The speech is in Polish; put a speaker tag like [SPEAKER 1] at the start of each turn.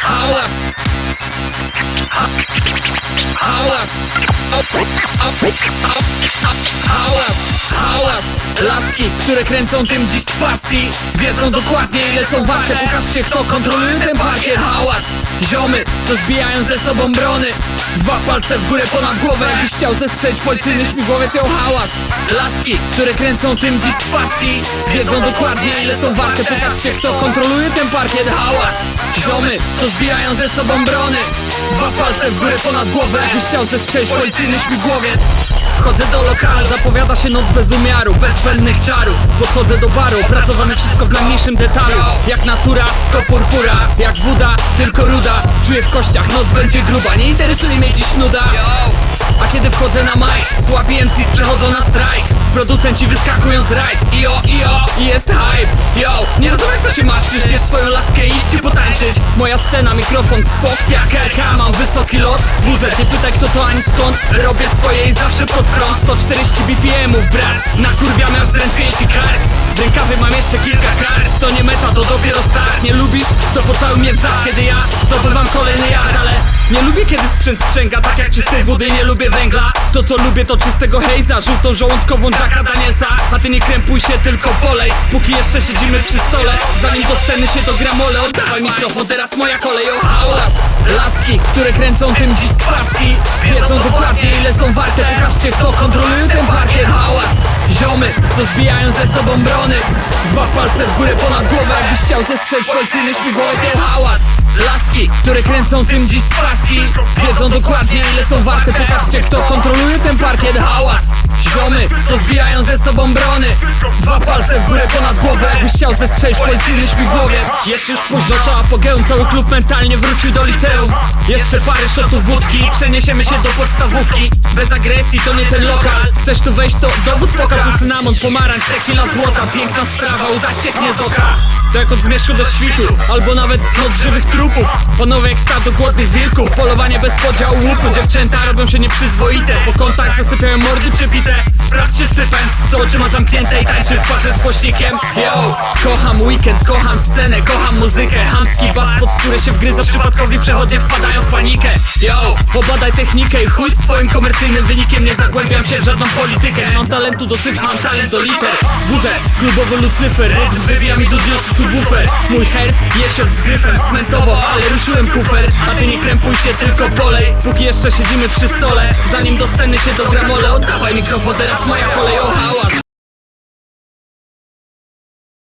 [SPEAKER 1] Hałas! Hałas! Hałas! Hałas! Laski, które kręcą tym dziś z pasji. Wiedzą dokładnie ile są warte. Pokażcie kto kontroluje ten parkiet Hałas! Ziomy, co zbijają ze sobą brony. Dwa palce w górę ponad głowę. Jakbyś chciał zestrzelić policyjny śmigłowiec ją hałas. Laski, które kręcą tym dziś z pasji. Wiedzą dokładnie ile są warte. Pokażcie kto kontroluje ten parkiet Hałas! Ziomy, co zbijają ze sobą brony. Dwa palce w górę ponad głowę Jakbyś chciał zestrzelić policyjny śmigłowiec. Wchodzę do lokalu, zapowiada się noc bez umiaru Bez zbędnych czarów. Podchodzę do baru, opracowane wszystko w najmniejszym detalu. Jak natura, to purpura. Jak woda, tylko ruda. Czuję w kościach, noc będzie gruba. Nie interesuje mnie dziś nuda. A kiedy wchodzę na mic, słabi MCs przechodzą na strajk. Producenci wyskakują z rajd Io, io, i jest hype. Yo, bierz swoją laskę i idźcie potańczyć. Moja scena, mikrofon, spoks jak RK Mam wysoki lot, wuzer, nie pytaj kto to ani skąd. Robię swoje i zawsze pod prąd. 140 BPM-ów brat. Nakurwiamy aż drętwieje ci kark w rękawie mam jeszcze kilka kart. To nie meta, to dopiero start. Nie lubisz? To pocałuj mnie w Kiedy ja zdobywam kolejny jad Ale nie lubię kiedy sprzęt sprzęga Tak jak czystej wody nie lubię węgla To co lubię to czystego hejza Żółtą żołądkową Jacka Danielsa A ty nie krępuj się tylko polej Póki jeszcze siedzimy przy stole Zanim do sceny się dogramole Oddawaj mikrofon, teraz moja kolej O hałas! Laski, które kręcą tym dziś z pasji Wiedzą dokładnie ile są warte Pokażcie kto kontroluje ten parkiet Hałas! Ziomy, co zbijają ze sobą brony Dwa palce w górę ponad głowę Jakbyś chciał zestrzelić policyjny śmigłowiec hałas! Laski, które kręcą tym dziś z pasji Wiedzą dokładnie ile są warte Pokażcie kto kontroluje ten parkiet Hałas! Ziomy, co zbijają ze sobą brony. Dwa palce w górę ponad głowę Jakbyś chciał zestrzelić policyjny śmigłowiec. Jest już późno, to apogeum Cały klub mentalnie wrócił do liceum. Jeszcze parę shotów wódki Przeniesiemy się do podstawówki. Bez agresji, to nie ten lokal. Chcesz tu wejść, to dowód poka Tu cynamon, pomarańcz, tequila złota. Piękna sprawa, łza cieknie z oka. To jak od zmierzchu do świtu Albo nawet noc żywych trupów. Panowie jak stado głodnych wilków Polowanie bez podziału łuku Dziewczęta robią się nieprzyzwoite. Po kątach zasypiają mordy przepite Sprawdźcie stypen, co oczy ma zamknięte I tańczy w parze z pościgiem Yo, kocham weekend, kocham scenę Kocham muzykę, hamski bas Pod skórę się wgryza, przypadkowi przechodnie wpadają w panikę. Yo, obadaj technikę i chuj z twoim komercyjnym wynikiem. Nie zagłębiam się w żadną politykę. Mam talentu do cyfr, mam talent do liter. WD, klubowy Lucyfer Rytm wybija mi do subwoofer. Mój herb, jesiot z gryfem Smentowo, ale ruszyłem kufer A ty nie krępuj się, tylko polej. Póki jeszcze siedzimy przy stole Zanim do się dogramole Oddawaj mikrofon, teraz moja kolej, o hałas